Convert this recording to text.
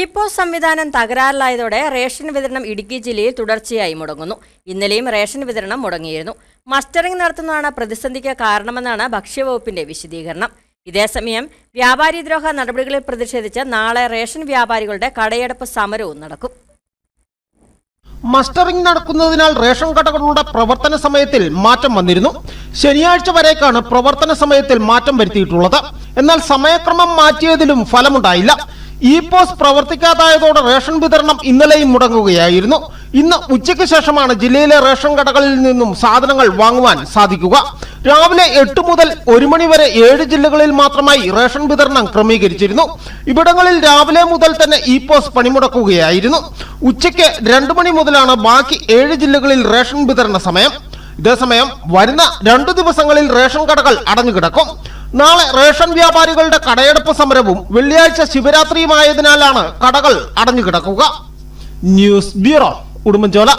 E POS സംവിധാനം തകരാറിലായതോടെ ration വിതരണം ഇടുക്കി ജില്ലയിൽ തുടർച്ചയായി മുടങ്ങുന്നു. ഇന്നലെയും റേഷൻ വിതരണം മുടങ്ങിയിരുന്നു. മസ്റ്ററിംഗ് നടത്തുന്നതാണ് പ്രതിസന്ധിക്ക് കാരണമെന്നാണ് ഭക്ഷ്യവകുപ്പിന്റെ വിശദീകരണം. ഇതേസമയം വ്യാപാരിദ്രോഹ നടപടികളിൽ പ്രതിഷേധിച്ച് നാളെ റേഷൻ വ്യാപാരികളുടെ കടയടപ്പ് സമരവും നടക്കും. മസ്റ്ററിംഗ് നടക്കുന്നതിനാൽ റേഷൻ കടകളുടെ പ്രവർത്തന സമയത്തിൽ മാറ്റം വന്നിരുന്നു. ശനിയാഴ്ച വരേക്കാണ് പ്രവർത്തന സമയത്തിൽ മാറ്റം വരുത്തിയിട്ടുള്ളത്. എന്നാൽ സമയക്രമം മാറ്റിയതിലും ഫലമുണ്ടായില്ല. ഇ പോസ് പ്രവർത്തിക്കാതായതോടെ റേഷൻ വിതരണം ഇന്നലെയും മുടങ്ങുകയായിരുന്നു. ഇന്ന് ഉച്ചയ്ക്ക് ശേഷമാണ് ജില്ലയിലെ റേഷൻ കടകളിൽ നിന്നും സാധനങ്ങൾ വാങ്ങുവാൻ സാധിക്കുക. രാവിലെ എട്ട് മുതൽ ഒരു മണി വരെ ഏഴ് ജില്ലകളിൽ മാത്രമായി റേഷൻ വിതരണം ക്രമീകരിച്ചിരുന്നു. ഇവിടങ്ങളിൽ രാവിലെ മുതൽ തന്നെ ഇ പോസ് പണിമുടക്കുകയായിരുന്നു. ഉച്ചയ്ക്ക് രണ്ടു മണി മുതലാണ് ബാക്കി ഏഴ് ജില്ലകളിൽ റേഷൻ വിതരണ സമയം. ഇതേസമയം വരുന്ന രണ്ടു ദിവസങ്ങളിൽ റേഷൻ കടകൾ അടഞ്ഞുകിടക്കും. നാളെ റേഷൻ വ്യാപാരികളുടെ കടയെടുപ്പ് സമരവും വെള്ളിയാഴ്ച ശിവരാത്രിയുമായതിനാലാണ് കടകൾ അടഞ്ഞു കിടക്കുക ന്യൂസ് ബ്യൂറോ ഉടുമ്പൻചോല.